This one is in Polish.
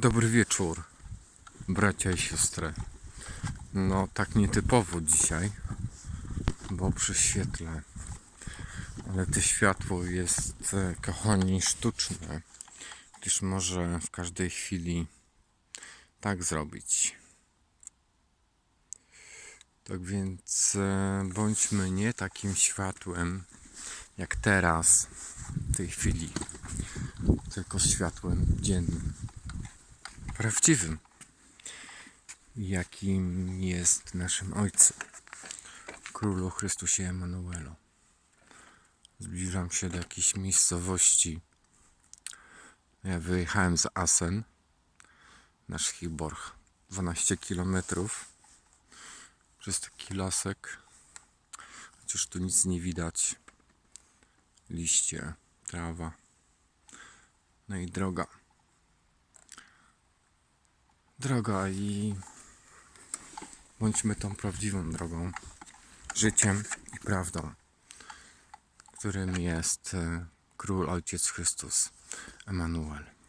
Dobry wieczór, bracia i siostry. No, tak nietypowo dzisiaj, bo przy świetle. Ale to światło jest, e, kochani, sztuczne, gdyż może w każdej chwili tak zrobić. Tak więc e, bądźmy nie takim światłem jak teraz, w tej chwili, tylko światłem dziennym prawdziwym, jakim jest naszym Ojcem, Królu Chrystusie Emanuelu. Zbliżam się do jakiejś miejscowości. Ja wyjechałem z Asen, nasz Hiborg, 12 km przez taki lasek, chociaż tu nic nie widać. Liście, trawa, no i droga droga i bądźmy tą prawdziwą drogą, życiem i prawdą, którym jest e, Król Ojciec Chrystus, Emanuel.